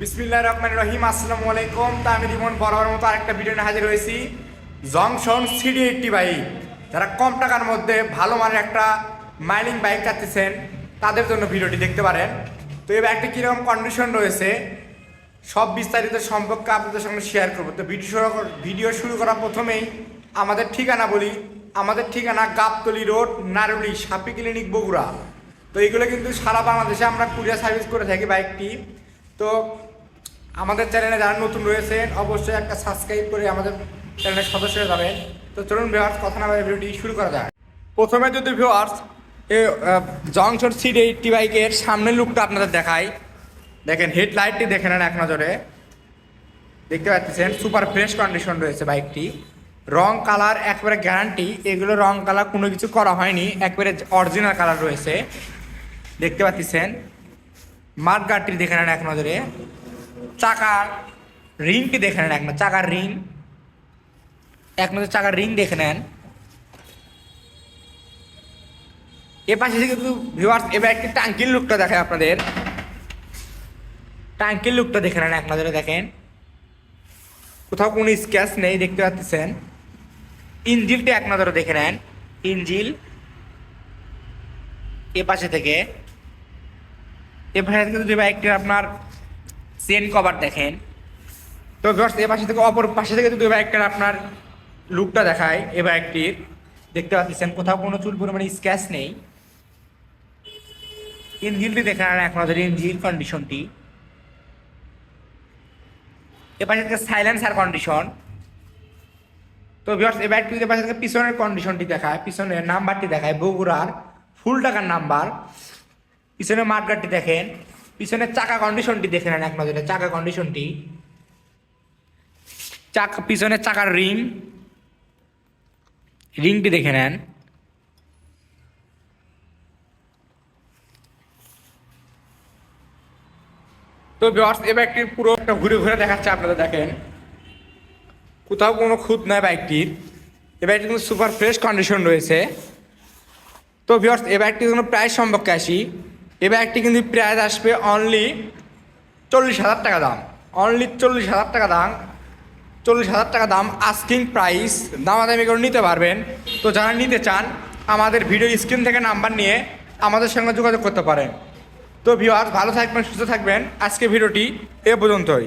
বিসমিল্লাহ রহমান রহিম, আসসালামু আলাইকুম। তা আমি রিমন বরাবর মতো আরেকটা ভিডিও নিয়ে হাজির হয়েছি। জংশন সিডি এইটটি বাইক যারা কম টাকার মধ্যে ভালো মানের একটা মাইলিং বাইক চাচ্ছেন, তাদের জন্য ভিডিওটি দেখতে পারেন। তো এই বাইকটি কীরকম কন্ডিশন রয়েছে, সব বিস্তারিত সম্পর্কে আপনাদের সঙ্গে শেয়ার করব। তো ভিডিও শুরু ভিডিও শুরু করার প্রথমেই আমাদের ঠিকানা বলি। আমাদের ঠিকানা গাবতলি রোড, নারুলি, সাপি ক্লিনিক বগুড়া। তো এইগুলো কিন্তু সারা বাংলাদেশে আমরা কুরিয়ার সার্ভিস করে থাকি বাইকটি তো আমাদের চ্যানেলে যারা নতুন রয়েছেন, অবশ্যই একটা সাবস্ক্রাইব করে আমাদের চ্যানেলের সদস্য হয়ে যাবেন। তো চলুন ভিওয়ার্স কথা না ভিডিওটি শুরু করা যায় প্রথমে যদি ভিওয়ার্স জংশন সিড এইটটি বাইকের সামনের লুকটা আপনাদের দেখাই। দেখেন হেডলাইটটি দেখে নেন এক নজরে। দেখতে পাচ্ছেন সুপার ফ্রেশ কন্ডিশন রয়েছে বাইকটি রং কালার একবারে গ্যারান্টি এগুলো রং কালার কোনো কিছু করা হয়নি, একবারে অরিজিনাল কালার রয়েছে। দেখতে পাচ্ছেন মাঠ গাড়টি দেখে নেন এক নজরে। চাকার রিংটি দেখে নেন? এক চাকার রিং। এক নজরে চাকার রিং দেখে নেন। এ পাশে কিন্তু ভিউয়ার্স এবার একটি টাঙ্কির লুকটা দেখায় আপনাদের। টাঙ্কির লুকটা দেখে নেন এক দেখেন। কোথাও কোনো স্ক্যাচ নেই, দেখতে পাচ্ছেন। ইঞ্জিলটা এক নজরে দেখে নেন। ইঞ্জিল এ পাশে থেকে। এ পাশে যদি বাইকটির আপনার চেন কভার দেখেন। তো ভিউয়ার্স এ পাশে থেকে অপর পাশে থেকে যদি বাইকটার আপনার লুকটা দেখায় এ বাইকটির দেখতে পাচ্ছেন কোথাও কোনো চুল পরিমাণে স্ক্যাচ নেই। ইঞ্জিনটি দেখে নেন এক নজরে ইঞ্জিন কন্ডিশনটি এপাশে থেকে সাইলেন্সার কন্ডিশন তো ভিউয়ার্স এবার একটু এপাশে থেকে পিছনের কন্ডিশনটি দেখায়, পিছনের নাম্বারটি দেখায়, বগুড়ার ফুল টাকার নাম্বার পিছনের মাঠগাটটি দেখেন। পিছনের চাকা কন্ডিশনটি দেখে নেন এক নজরে। চাকা কন্ডিশনটি চাকা পিছনের চাকার রিং। রিংটি দেখে নেন। তো ভিউয়ার্স এবার একটি পুরো একটা ঘুরে ঘুরে দেখাচ্ছে আপনারা দেখেন। কোথাও কোনো খুঁত নাই বাইকটির। এবার একটি কিন্তু সুপার ফ্রেশ কন্ডিশন রয়েছে। তো ভিউয়ার্স এবার একটি কোনো প্রাইস সম্পর্কে আসি। এবার ব্যাগটি কিন্তু প্রাইস আসবে অনলি চল্লিশ হাজার টাকা দাম। অনলি চল্লিশ হাজার টাকা দাম, চল্লিশ হাজার টাকা দাম আস্কিং প্রাইস দামাদামি করে নিতে পারবেন। তো যারা নিতে চান, আমাদের ভিডিও স্ক্রিন থেকে নাম্বার নিয়ে আমাদের সঙ্গে যোগাযোগ করতে পারেন। তো ভিউয়ার্স ভালো থাকবেন, সুস্থ থাকবেন। আজকে ভিডিওটি এ পর্যন্তই।